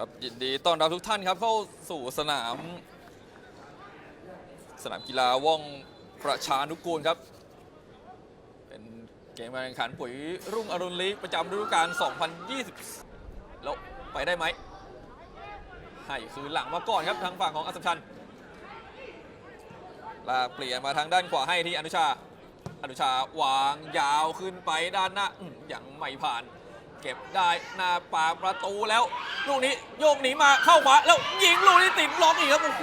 ครับยินดีต้อนรับทุกท่านครับเข้าสู่สนาม สนามกีฬาว่องประชานุกูลครับ เป็นเกมการแข่งขันปุ๋ยรุ่งอรุณลีกประจำฤดูกาล 2020 แล้วไปได้ไหมให้คืนหลังมาก่อนครับทางฝั่งของอัศมชันลากเปลี่ยนมาทางด้านขวาให้ที่อนุชา อนุชาวางยาวขึ้นไปด้านหน้ายังไม่ผ่าน ก็บได้หน้าปากประตูแล้ว ลูกนี้โยกหนีมาเข้าขวาแล้วยิงลูกนี้ติดบล็อกอีกครับโอ้โห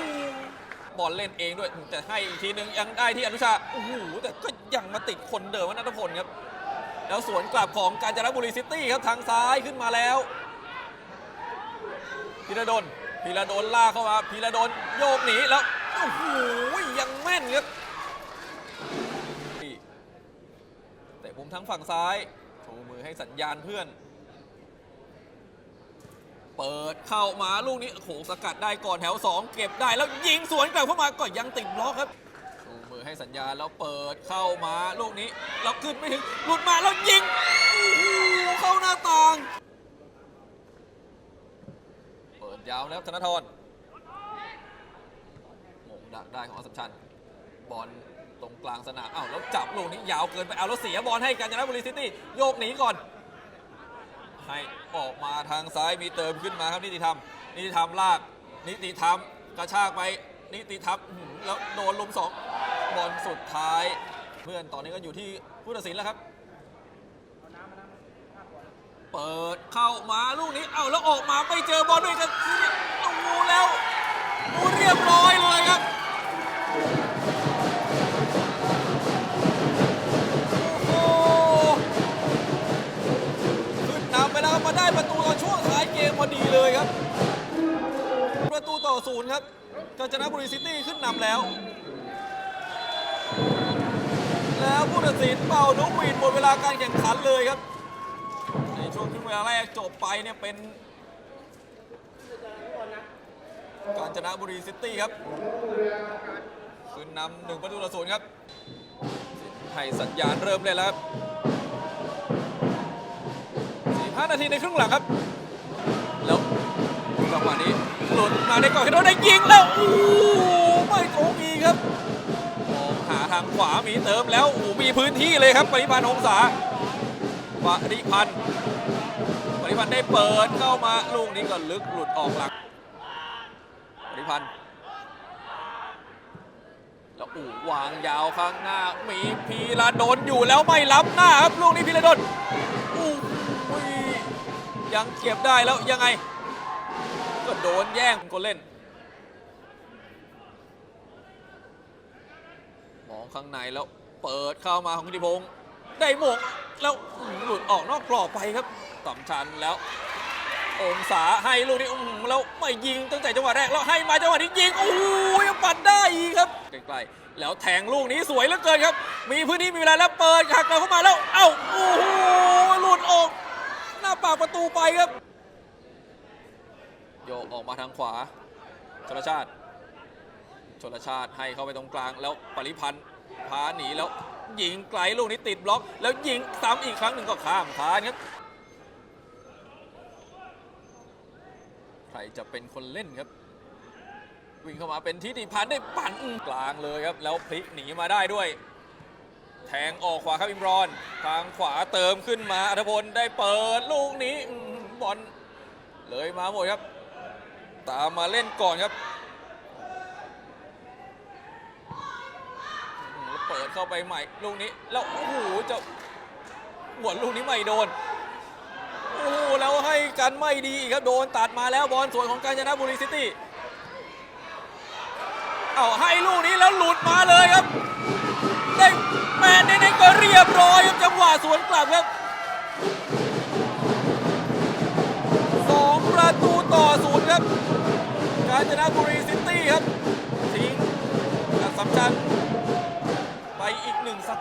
บอลเล่นเองด้วยแต่ให้อีกทีนึงยังได้ที่อนุชาโอ้โหแต่ก็ยังมาติดคนเดิมว่านัทพลครับ แล้วสวนกลับของกาญจนบุรีซิตี้ครับทางซ้ายขึ้นมาแล้วพีระดลพีระดลลาเข้ามาพีระดลโยกหนีแล้วโอ้โหยังแม่นครับแต่มุมทั้งฝั่งซ้ายชูมือให้สัญญาณเพื่อน เปิดเข้ามาลูกนี้โอ้โหสกัดได้ก่อนแถว 2 เก็บได้แล้วยิงสวนกลับเข้ามาก็ยังติดบล็อกครับชูมือให้สัญญาณแล้วเปิดเข้ามาลูกนี้แล้วขึ้นไม่ถึงหลุดมาแล้วยิงเข้าหน้าต่าง เปิดยาวแล้วธนทรมงดักได้ของอสัมชันบอลตรงกลางสนามอ้าวแล้วจับลูกนี้ยาวเกินไปเอาแล้วเสียบอลให้กาญจนบุรีซิตี้โยกหนีก่อน ให้ออกมาทางซ้ายมีเติมขึ้นมาครับนิติธรรม นิติธรรมลาก นิติธรรมกระชากไป นิติธรรมแล้วโดนลุมสองบอลสุดท้าย เพื่อนตอนนี้ก็อยู่ที่ผู้ตัดสินแล้วครับ เปิดเข้ามาลูกนี้ เอ้าแล้วออกมาไม่เจอบอลด้วยกันโอ้แล้วเรียบร้อยเลย อดีเลยครับ ประตูต่อศูนย์ครับกาญจนบุรีซิตี้ขึ้นนำแล้ว แล้วผู้ตัดสินเป่านกหวีดหมดเวลาการแข่งขันเลยครับ ในช่วงครึ่งเวลาแรกจบไปเนี่ยเป็นกาญจนบุรีซิตี้ครับขึ้นนำหนึ่งประตูต่อศูนย์ครับให้สัญญาณเริ่มเลยแล้วครับ45นาทีในครึ่งหลังครับ จังหวะนี้หลุดมาได้ก่อนให้โดนได้ยิงแล้วโอ้ไม่ตรงอีกครับมองหาทางขวามีเติมแล้วโอ้มีพื้นที่เลยครับปริพันธ์องศาปริพันธ์ปริพันธ์ได้เปิดเข้ามาลูกนี้ก็ลึกหลุดออกหลังปริพันธ์แล้วอู่วางยาวข้างหน้า มีพีระดนอยู่แล้วไม่ล้ำหน้าครับลูกนี้พีระดนอู้ยยังเก็บได้แล้วยังไง โดนแย่งคนเล่น มองข้างในแล้วเปิดเข้ามาของกิติพงศ์ได้หมงแล้วหลุดออกนอกกรอบไปครับต่ำชันแล้ว องศาให้ลูกนี้อื้อหือแล้วไม่ยิงตั้งแต่จังหวะแรกแล้วให้มาจังหวะนี้ยิงโอ้ยปัดได้อีกครับใกล้ๆแล้วแทงลูกนี้สวยเหลือเกินครับ มีพื้นที่มีเวลาแล้วเปิดหักกลับเข้ามาแล้ว เอ้าโอ้โหหลุดออก หน้าปากประตูไปครับ โยกออกมาทางขวาชลชาติชนลชาติให้เข้าไปตรงกลางแล้วปริพันธ์พาหนีแล้วยิงไกลลูกนี้ติดบล็อก แล้วยิงซ้ำอีกครั้งหนึ่งก็ข้ามคานครับใครจะเป็นคนเล่นครับ วิ่งเข้ามาเป็นทิติพันธ์ได้ปั่นกลางเลยครับ แล้วพลิกหนีมาได้ด้วย แทงออกขวาครับอิมรอน ทางขวาเติมขึ้นมาอัธพลได้เปิดลูกนี้บอลเลยมาหมดครับ ตามมาเล่นก่อนครับเปิดเข้าไปใหม่ลูกนี้ แล้วโอ้โหจะหวนลูกนี้ไม่โดน โอ้โหแล้วให้กันไม่ดีครับ โดนตัดมาแล้วบอลสวนของกาญจนบุรีซิตี้เอาให้ลูกนี้แล้วหลุดมาเลยครับได้แมนเน่ๆก็เรียบร้อยครับจังหวะสวนกลับครับ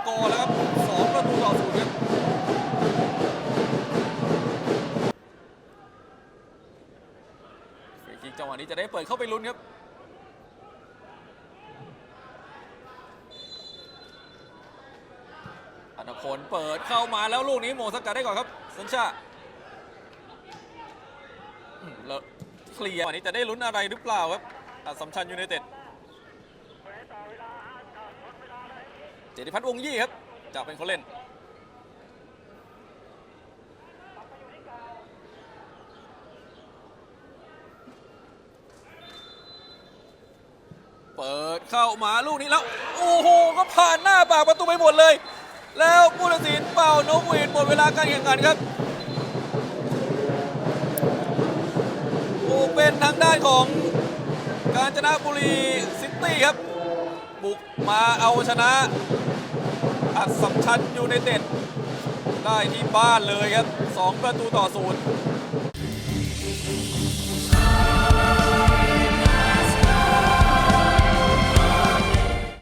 กอร์แล้วครับสองประตูต่อศูนย์ครับฟรีคิกจังหวะนี้จะได้เปิดเข้าไปลุ้นครับอนาพลเปิดเข้ามาแล้วลูกนี้โมสกัดได้ก่อนครับสัญชาแล้วเคลียร์วันนี้จะได้ลุ้นอะไรหรือเปล่าครับสสัมชัญยูไนเต็ด เจติพัฒน์วงยี่ครับจะเป็นคนเล่น เปิดเข้ามาลูกนี้แล้ว โอ้โห ก็ผ่านหน้าปากประตูไปหมดเลย แล้วผู้ตัดสินเป่านกหวีดหมดเวลาการแข่งขันครับโอ้เป็นทางด้านของกาญจนบุรีซิตี้ครับ บุกมาเอาชนะ สัมชัญยูไนเต็ดได้ที่บ้านเลยครับ 2 ประตูต่อศูนย์